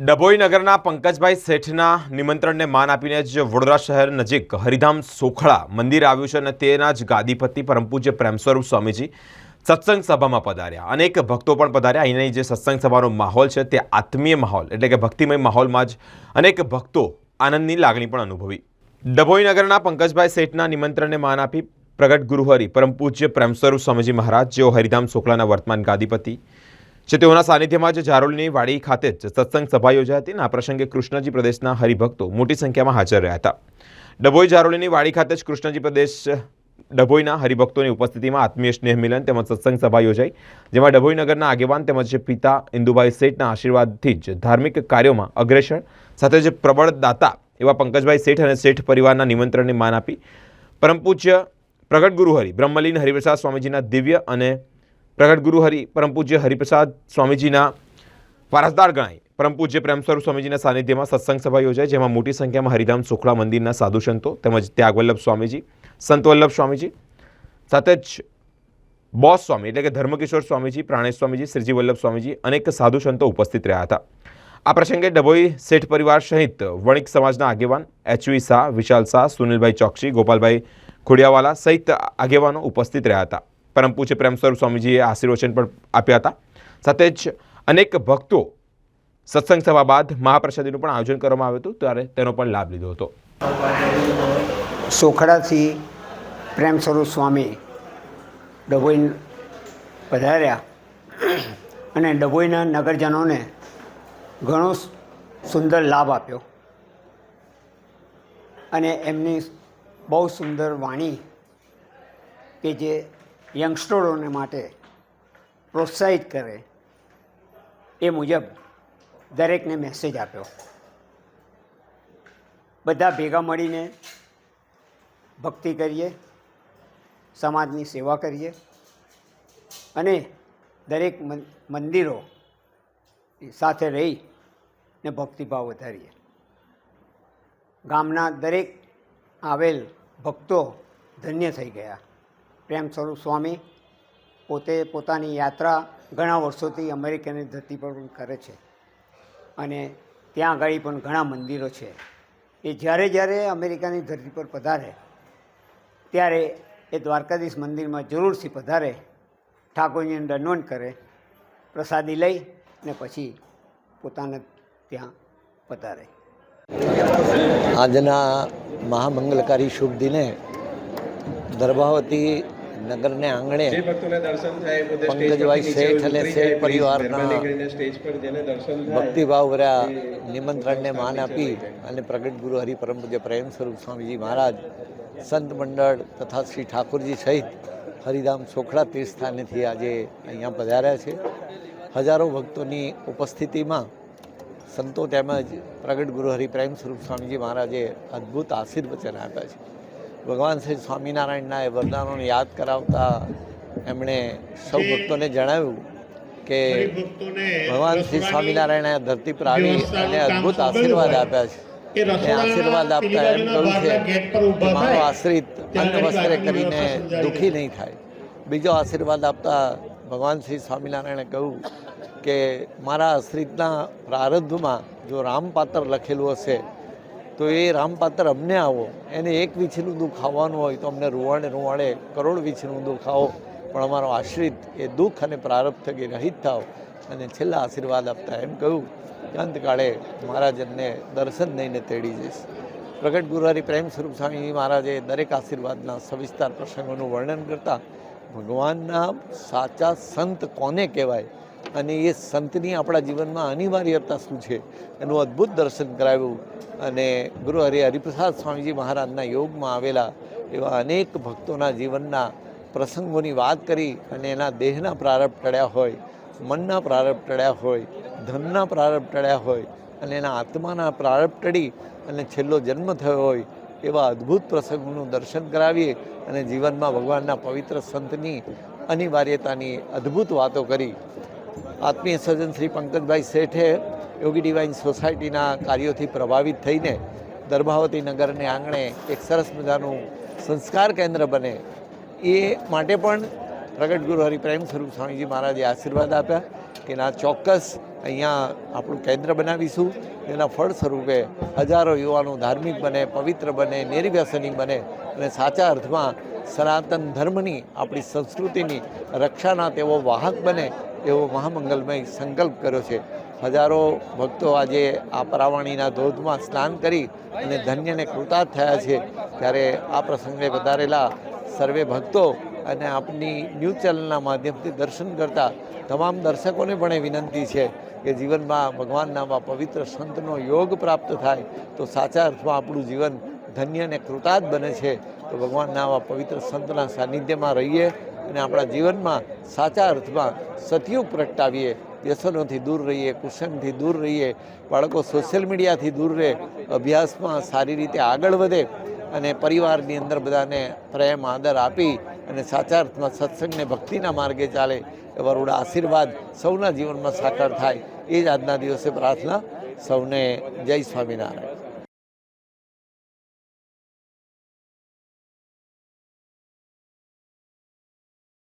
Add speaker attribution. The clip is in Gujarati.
Speaker 1: ડભોઈ નગરના પંકજભાઈ શેઠના નિમંત્રણને માન આપીને જ વડોદરા શહેર નજીક હરિધામ સોખળા મંદિર આવ્યું છે અને તેના જ ગાદીપતિ પરમ પૂજ્ય પ્રેમસ્વરૂપ સ્વામીજી સત્સંગ સભામાં પધાર્યા. અનેક ભક્તો પણ પધાર્યા. અહીંની જે સત્સંગ સભાનો માહોલ છે તે આત્મીય માહોલ એટલે કે ભક્તિમય માહોલમાં જ અનેક ભક્તો આનંદની લાગણી પણ અનુભવી. ડભોઈ નગરના પંકજભાઈ શેઠના નિમંત્રણને માન આપી પ્રગટ ગુરુહરિ પરમ પૂજ્ય પ્રેમસ્વરૂપ સ્વામીજી મહારાજ, જેઓ હરિધામ સોખલાના વર્તમાન ગાદીપતિ છે તેઓના સાનિધ્યમાં જ જારોલની વાડી ખાતે જ સત્સંગ સભા યોજાઈ હતી અને આ પ્રસંગે કૃષ્ણજી પ્રદેશના હરિભક્તો મોટી સંખ્યામાં હાજર રહ્યા હતા. ડભોઈ જારોલીની વાડી ખાતે જ કૃષ્ણજી પ્રદેશ, ડભોઈના હરિભક્તોની ઉપસ્થિતિમાં આત્મીય સ્નેહ મિલન તેમજ સત્સંગ સભા યોજાઈ, જેમાં ડભોઈ નગરના આગેવાન તેમજ પિતા ઇન્દુભાઈ શેઠના આશીર્વાદથી જ ધાર્મિક કાર્યોમાં અગ્રેસર, સાથે જ પ્રબળ દાતા એવા પંકજભાઈ શેઠ અને શેઠ પરિવારના નિમંત્રણને માન આપી પરમ પૂજ્ય પ્રગટ ગુરુહરિ બ્રહ્મલીન હરિપ્રસાદ સ્વામીજીના દિવ્ય અને પ્રગટ ગુરુ હરિ પરમ પૂજ્ય હરિપ્રસાદ સ્વામીજીના વારસદાર ગણાય. પરમ પૂજ્ય પ્રેમ સ્વરૂપ સ્વામીજીના સાનિધ્યમાં સત્સંગ સભા યોજાય, જેમાં મોટી સંખ્યામાં હરિધામ સુખડા મંદિરના સાધુ સંતો તેમજ ત્યાગવલ્લભ સ્વામીજી સંત વલ્લભ સ્વામીજી સાથે જ બોસ સ્વામી એટલે કે ધર્મકિશોર સ્વામીજી, પ્રાણેશ સ્વામીજી શ્રીજી વલ્લભ સ્વામીજી અનેક સાધુ સંતો ઉપસ્થિત રહ્યા હતા. આ પ્રસંગે ડભોઈ શેઠ પરિવાર સહિત વણિક સમાજના આગેવાન એચવી શાહ, વિશાલ શાહ, સુનિલભાઈ ચોકસી, ગોપાલભાઈ ખોડિયાવાલા સહિત આગેવાનો ઉપસ્થિત રહ્યા હતા. પરમ પૂજ્ય પ્રેમ સ્વરૂપ સ્વામીજીએ આશીર્વચન પણ આપ્યા હતા. સાથે જ અનેક ભક્તો સત્સંગ સભા બાદ મહાપ્રસાદીનું પણ આયોજન કરવામાં આવ્યું હતું, ત્યારે તેનો પણ લાભ લીધો હતો.
Speaker 2: સોખડાથી પ્રેમ સ્વરૂપ સ્વામી ડભોઈ પધાર્યા અને ડભોઈના નગરજનોને ઘણો સુંદર લાભ આપ્યો. અને એમની બહુ સુંદર વાણી કે જે યંગસ્ટરોને માટે પ્રોત્સાહિત કરે એ મુજબ દરેકને મેસેજ આપ્યો. બધા ભેગા મળીને ભક્તિ કરીએ, સમાજની સેવા કરીએ અને દરેક મંદિરો સાથે રહી ને ભક્તિભાવ વધારીએ. ગામના દરેક આવેલ ભક્તો ધન્ય થઈ ગયા. પ્રેમ સ્વરૂપ સ્વામી પોતે પોતાની યાત્રા ઘણા વર્ષોથી અમેરિકાની ધરતી પર પણ કરે છે. અને ત્યાં આગળ પણ ઘણા મંદિરો છે. એ જ્યારે જ્યારે અમેરિકાની ધરતી પર પધારે, ત્યારે એ દ્વારકાધીશ મંદિરમાં જરૂરથી પધારે, ઠાકોરની અંદર નોંધ કરે, પ્રસાદી લઈ ને પછી પોતાને ત્યાં પધારે.
Speaker 3: આજના મહામંગલકારી શુભ દિને દર્ભાવતી નગરને આંગણે પંકજભાઈ શેઠ અને શેઠ. પરિવારના
Speaker 4: ભક્તિભાવ
Speaker 3: ભક્તિભાવભર્યા નિમંત્રણને માન આપી અને પ્રગટ ગુરુ હરિપરમ પૂજ્ય પ્રેમ સ્વરૂપ સ્વામીજી મહારાજ સંત મંડળ તથા શ્રી ઠાકોરજી સહિત હરિધામ સોખડા તીર્થસ્થાનેથી આજે અહીંયા પધાર્યા છે હજારો ભક્તોની ઉપસ્થિતિમાં સંતો તેમજ પ્રગટ ગુરુ હરિ પ્રેમ સ્વરૂપ સ્વામીજી મહારાજે અદ્ભુત આશીર્વચન આપ્યા છે ભગવાન શ્રી સ્વામિનારાયણના એ વરદાનોને યાદ કરાવતા એમણે સૌ ભક્તોને જણાવ્યું કે ભગવાન શ્રી સ્વામિનારાયણે આ ધરતી પર આવી અને અદ્ભુત આશીર્વાદ આપ્યા છે. એ આશીર્વાદ આપતા એમ કહ્યું છે કે મારો આશ્રિત અન્ન વસ્ત્રે કરીને દુઃખી નહીં થાય. બીજો આશીર્વાદ આપતા ભગવાન શ્રી સ્વામિનારાયણે કહ્યું કે મારા આશ્રિતના પ્રારબ્ધમાં જો રામપાત્ર લખેલું હશે તો એ રામપાત્ર અમને આવો. એને એક વીછીનું દુઃખ આવવાનું હોય તો અમને રૂવાડે રૂવાડે કરોડ વીછીનું દુઃખ આવો. પણ અમારો આશ્રિત એ દુઃખ અને પ્રારબ્ધ થકી રહિત થાવ અને છેલ્લા આશીર્વાદ આપતા એમ કહ્યું કે અંતકાળે મહારાજને દર્શન લઈને તેડી જઈશ. પ્રગટ ગુરુવારી પ્રેમ સ્વરૂપ સ્વામી મહારાજે દરેક આશીર્વાદના સવિસ્તાર પ્રસંગોનું વર્ણન કરતાં ભગવાનના સાચા સંત કોને કહેવાય? અને એ સંતની આપણા જીવનમાં અનિવાર્યતા શું છે એનું અદ્ભુત દર્શન કરાવ્યું. અને ગુરુ હરિ હરિપ્રસાદ સ્વામીજી મહારાજના યોગમાં આવેલા એવા અનેક ભક્તોના જીવનના પ્રસંગોની વાત કરી અને એના દેહના પ્રારંભ ટળ્યા હોય, મનના પ્રારંભ ટળ્યા હોય, ધનના પ્રારંભ ટળ્યા હોય અને એના આત્માના પ્રારંભ ટળી અને છેલ્લો જન્મ થયો હોય એવા અદ્ભુત પ્રસંગોનું દર્શન કરાવીએ અને જીવનમાં ભગવાનના પવિત્ર સંતની અનિવાર્યતાની અદ્ભુત વાતો કરી. આત્મીય સર્જન શ્રી પંકજભાઈ શેઠે યોગી ડિવાઇન સોસાયટીના કાર્યોથી પ્રભાવિત થઈને દર્ભાવતી નગરને આંગણે એક સરસ મજાનું સંસ્કાર કેન્દ્ર બને. એ માટે પણ પ્રગટ ગુરુ હરિપ્રેમ સ્વરૂપ સ્વામીજી મહારાજે આશીર્વાદ આપ્યા કે ના ચોક્કસ અહીંયા આપણું કેન્દ્ર બનાવીશું. એના ફળ સ્વરૂપે હજારો યુવાનો ધાર્મિક બને, પવિત્ર બને, નિર્વ્યસની બને અને સાચા અર્થમાં સનાતન ધર્મની આપણી સંસ્કૃતિની રક્ષાના તેઓ વાહક બને એવો મહામંગલમય સંકલ્પ કર્યો છે. હજારો ભક્તો આજે આ પરાવાણીના ધોધમાં સ્નાન કરી અને ધન્યને કૃતાર્થ થયા છે. ત્યારે આ પ્રસંગે વધારેલા સર્વે ભક્તો અને આપની ન્યૂઝ ચેનલના માધ્યમથી દર્શન કરતા તમામ દર્શકોને પણ એ વિનંતી છે કે જીવનમાં ભગવાનના આ પવિત્ર સંતનો યોગ પ્રાપ્ત થાય. તો સાચા અર્થમાં આપણું જીવન ધન્ય અને કૃતાર્થ બને છે. તો ભગવાનના આવા પવિત્ર સંતના સાનિધ્યમાં રહીએ. અને આપણા જીવનમાં સાચા અર્થમાં સતયુગ પ્રગટાવીએ, વ્યસનોથી દૂર રહીએ, કુસંગથી દૂર રહીએ, બાળકો સોશિયલ મીડિયાથી દૂર રહે, અભ્યાસમાં સારી રીતે આગળ વધે અને પરિવારની અંદર બધાને પ્રેમ, આદર આપી અને સાચા અર્થમાં સત્સંગને ભક્તિના માર્ગે ચાલે એવા વરુડા આશીર્વાદ સૌના જીવનમાં સાકાર થાય. એ જ આજના દિવસે પ્રાર્થના. સૌને જય સ્વામિનારાયણ.